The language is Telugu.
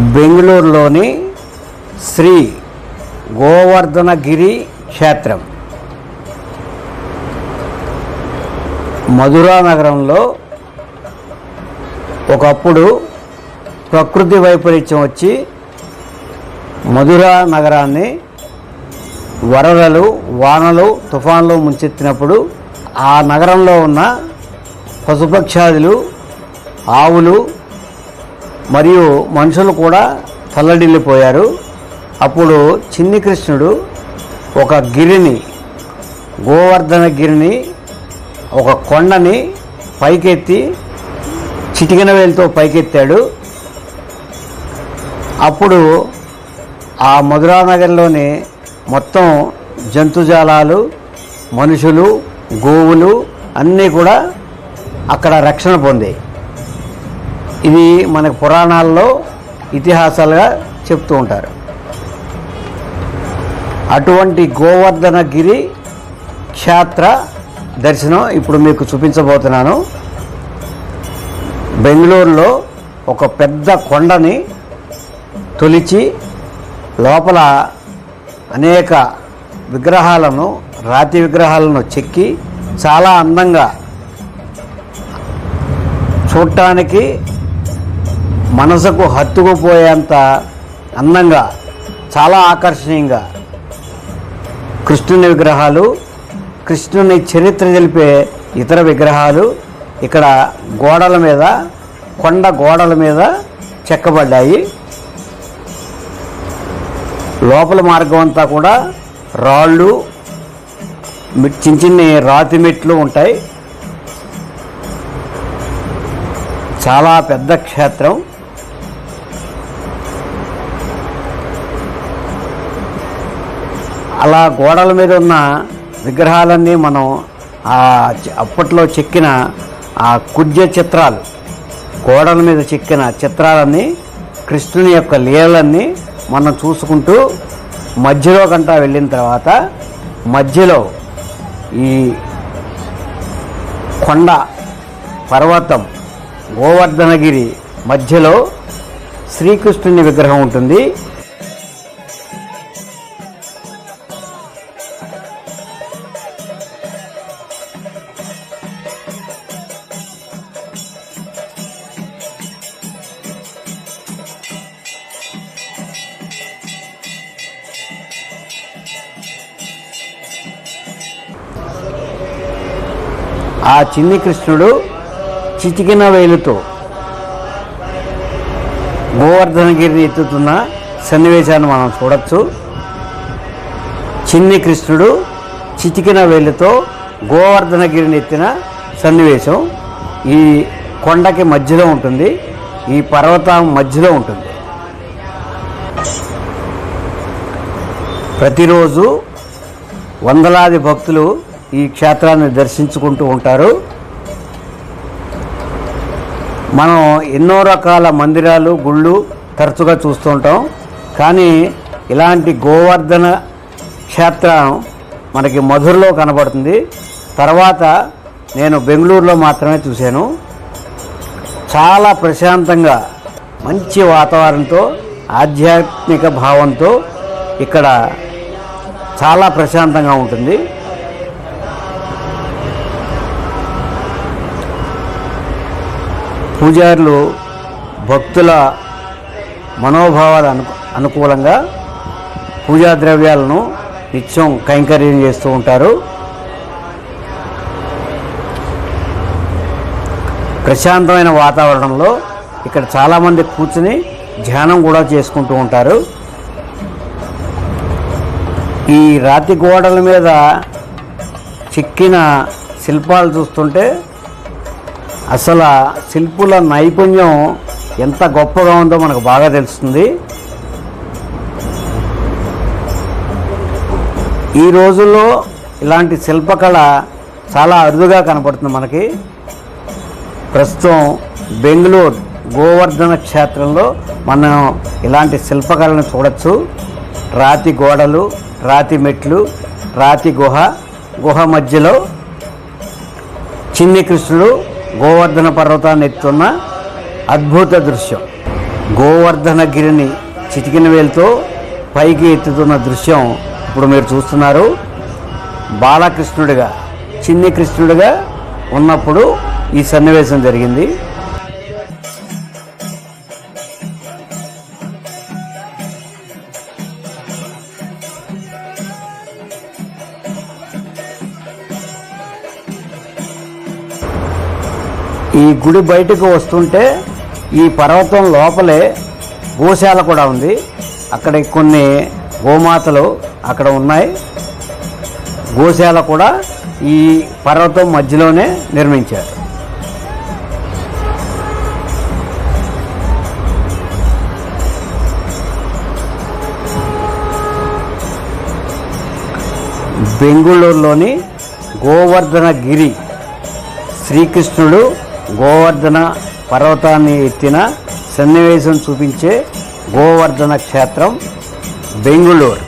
బెంగళూరులోని శ్రీ గోవర్ధనగిరి క్షేత్రం. మధురా నగరంలో ఒకప్పుడు ప్రకృతి వైపరీత్యం వచ్చి మధురా నగరాన్ని వరదలు వానలు తుఫాన్లు ముంచెత్తినప్పుడు ఆ నగరంలో ఉన్న పశుపక్షాదులు ఆవులు మరియు మనుషులు కూడా తల్లడిల్లిపోయారు. అప్పుడు చిన్ని కృష్ణుడు ఒక గిరిని గోవర్ధన గిరిని ఒక కొండని పైకెత్తి చిటికిన వేలుతో పైకెత్తాడు. అప్పుడు ఆ మధురానగర్లోని మొత్తం జంతుజాలాలు మనుషులు గోవులు అన్నీ కూడా అక్కడ రక్షణ పొందాయి. ఇది మనకు పురాణాల్లో ఇతిహాసాలుగా చెప్తూ ఉంటారు. అటువంటి గోవర్ధనగిరి క్షేత్ర దర్శనం ఇప్పుడు మీకు చూపించబోతున్నాను. బెంగళూరులో ఒక పెద్ద కొండని తొలిచి లోపల అనేక విగ్రహాలను రాతి విగ్రహాలను చెక్కి చాలా అందంగా చూడటానికి మనసుకు హత్తుకుపోయేంత అందంగా చాలా ఆకర్షణీయంగా కృష్ణుని విగ్రహాలు కృష్ణుని చరిత్ర తెలిపే ఇతర విగ్రహాలు ఇక్కడ గోడల మీద కొండ గోడల మీద చెక్కబడ్డాయి. లోపల మార్గం అంతా కూడా రాళ్ళు చిన్న చిన్ని రాతి మెట్లు ఉంటాయి. చాలా పెద్ద క్షేత్రం. అలా గోడల మీద ఉన్న విగ్రహాలన్నీ మనం ఆ అప్పట్లో చెక్కిన ఆ కుడ్య చిత్రాలు గోడల మీద చెక్కిన చిత్రాలన్నీ కృష్ణుని యొక్క లీలన్నీ మనం చూసుకుంటూ మధ్యలో కంటా వెళ్ళిన తర్వాత మధ్యలో ఈ కొండ పర్వతం గోవర్ధనగిరి మధ్యలో శ్రీకృష్ణుని విగ్రహం ఉంటుంది. ఆ చిన్ని కృష్ణుడు చిచికిన వేలుతో గోవర్ధనగిరిని ఎత్తుతున్న సన్నివేశాన్ని మనం చూడొచ్చు. చిన్ని కృష్ణుడు చిచికిన వేలుతో గోవర్ధనగిరిని ఎత్తిన సన్నివేశం ఈ కొండకి మధ్యలో ఉంటుంది ఈ పర్వతం మధ్యలో ఉంటుంది. ప్రతిరోజు వందలాది భక్తులు ఈ క్షేత్రాన్ని దర్శించుకుంటూ ఉంటారు. మనం ఎన్నో రకాల మందిరాలు గుళ్ళు తరచుగా చూస్తూ ఉంటాం. కానీ ఇలాంటి గోవర్ధన క్షేత్రం మనకి మధురలో కనబడుతుంది. తర్వాత నేను బెంగళూరులో మాత్రమే చూశాను. చాలా ప్రశాంతంగా మంచి వాతావరణంతో ఆధ్యాత్మిక భావంతో ఇక్కడ చాలా ప్రశాంతంగా ఉంటుంది. పూజారులు భక్తుల మనోభావాల అను అనుకూలంగా పూజా ద్రవ్యాలను నిత్యం కైంకర్యం చేస్తూ ఉంటారు. ప్రశాంతమైన వాతావరణంలో ఇక్కడ చాలామంది కూర్చుని ధ్యానం కూడా చేసుకుంటూ ఉంటారు. ఈ రాతి గోడల మీద చెక్కిన శిల్పాలు చూస్తుంటే అసలు శిల్పుల నైపుణ్యం ఎంత గొప్పగా ఉందో మనకు బాగా తెలుస్తుంది. ఈ రోజుల్లో ఇలాంటి శిల్పకళ చాలా అరుదుగా కనపడుతుంది మనకి. ప్రస్తుతం బెంగళూరు గోవర్ధన క్షేత్రంలో మనం ఇలాంటి శిల్పకళను చూడొచ్చు. రాతి గోడలు రాతి మెట్లు రాతి గుహ గుహ మధ్యలో చిన్ని కృష్ణుడు గోవర్ధన పర్వతాన్ని ఎత్తున్న అద్భుత దృశ్యం. గోవర్ధనగిరిని చిటికిన వేలుతో పైకి ఎత్తుతున్న దృశ్యం ఇప్పుడు మీరు చూస్తున్నారు. బాలకృష్ణుడిగా చిన్ని కృష్ణుడిగా ఉన్నప్పుడు ఈ సన్నివేశం జరిగింది. ఈ గుడి బయటకు వస్తుంటే ఈ పర్వతం లోపలే గోశాల కూడా ఉంది. అక్కడ కొన్ని గోమాతలు అక్కడ ఉన్నాయి. గోశాల కూడా ఈ పర్వతం మధ్యలోనే నిర్మించారు. బెంగుళూరులోని గోవర్ధనగిరి శ్రీకృష్ణుడు గోవర్ధన పర్వతాన్ని ఎత్తిన సన్నివేశం చూపించే గోవర్ధన క్షేత్రం బెంగుళూరు.